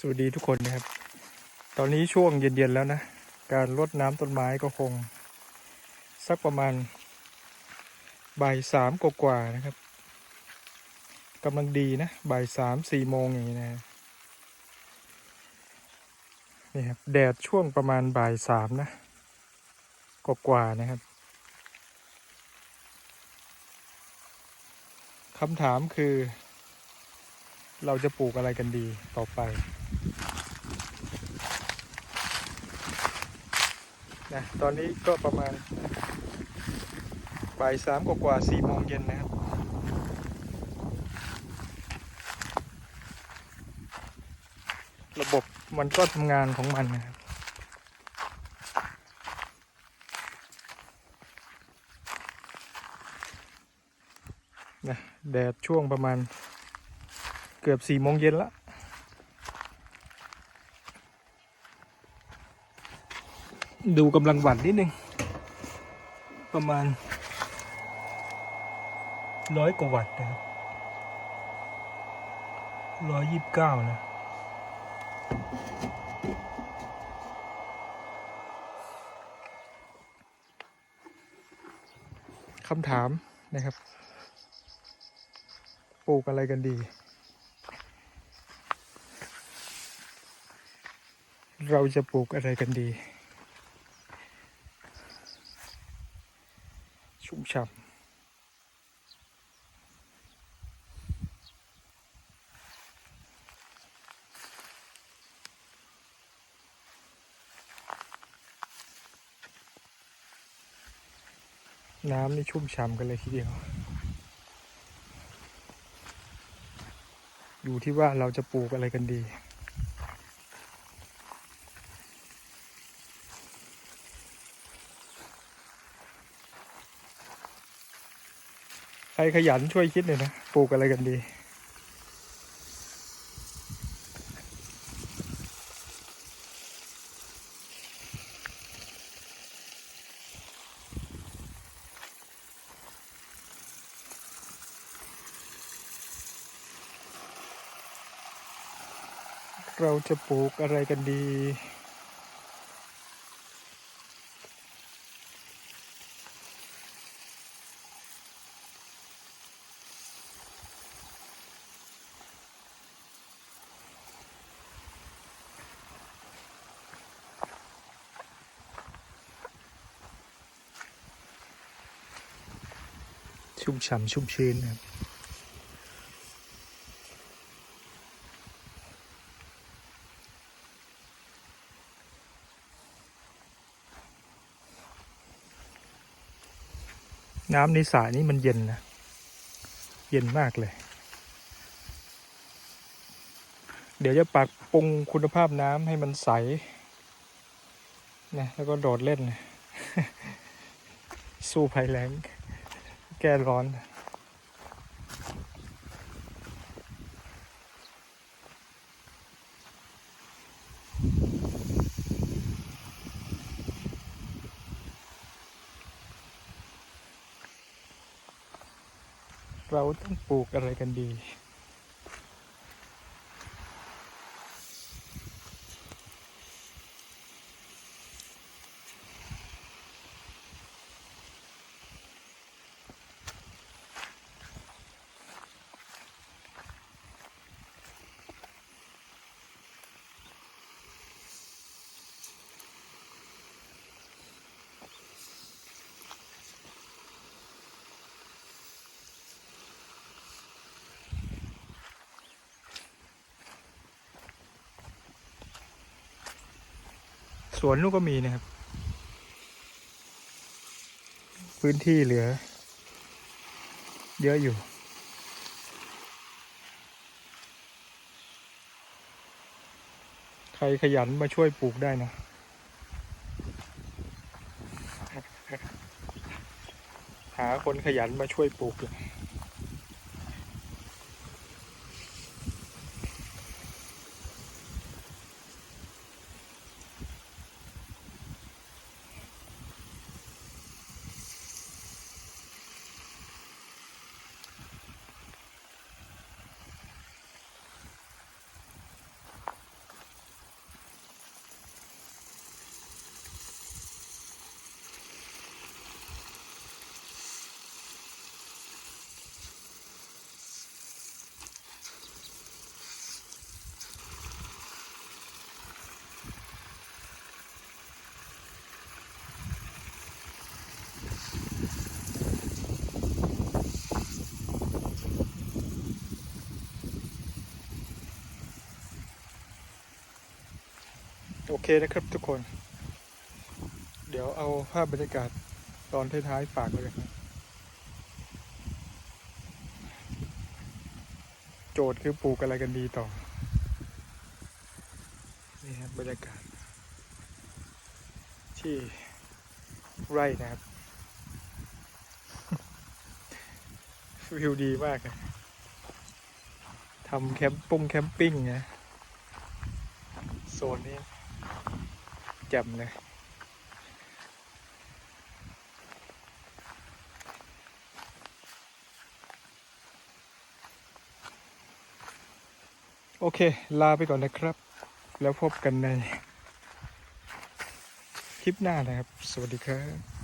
สวัสดีทุกคนนะครับ ตอนนี้ช่วงเย็นๆแล้วนะ การรดน้ำต้นไม้ก็คง สักประมาณบ่ายสามกว่าๆนะครับกำลังดีนะบ่ายสามสี่โมงอย่างนี้นะนี่ครับแดดช่วงประมาณบ่ายสามนะกว่าๆนะครับคำถามคือ เราจะปลูกอะไรกันดีต่อไปนะตอนนี้ก็ประมาณบ่ายสามกว่าสี่โมงเย็นนะครับ ระบบมันก็ทำงานของมันนะครับ นะแดดช่วงประมาณ เกือบสี่โมงเย็นละดูกำลังวัดนิดนึง ประมาณร้อยกว่าวัตต์นะครับร้อยยี่สิบเก้านะ คำถามนะครับ ปลูกอะไรกันดี เราจะปลูกอะไรกันดี ชุ่มฉ่ำน้ำนี่ชุ่มฉ่ำกันเลยทีเดียว อยู่ที่ว่าเราจะปลูกอะไรกันดี ใครขยันช่วยคิดหน่อยนะปลูกอะไรกันดี เราจะปลูกอะไรกันดี ชุ่มฉ่ำชุ่มชื้นนะครับน้ำในสระนี้มันเย็นนะ เย็นมากเลย เดี๋ยวจะปรับปรุงคุณภาพน้ำให้มันใสนะแล้วก็โดดเล่น สู้ภัยแล้ง แก้ร้อน เราต้องปลูกอะไรกันดี สวนนู้นก็มีนะครับ พื้นที่เหลือ เยอะอยู่ ใครขยันมาช่วยปลูกได้นะหาคนขยันมาช่วยปลูกเลย เคนะครับทุกคน เดี๋ยวเอาภาพบรรยากาศตอนท้ายๆฝากไว้กันนะโจทย์คือปลูกอะไรกันดีต่อ นี่ครับบรรยากาศ ที่ไร่นะครับ วิวดีมากเลยทำแคมป์ปุ้งแคมปิ้งนะโซนนี้ จำเลยโอเค ลาไปก่อนนะครับ แล้วพบกันในคลิปหน้านะครับ สวัสดีครับ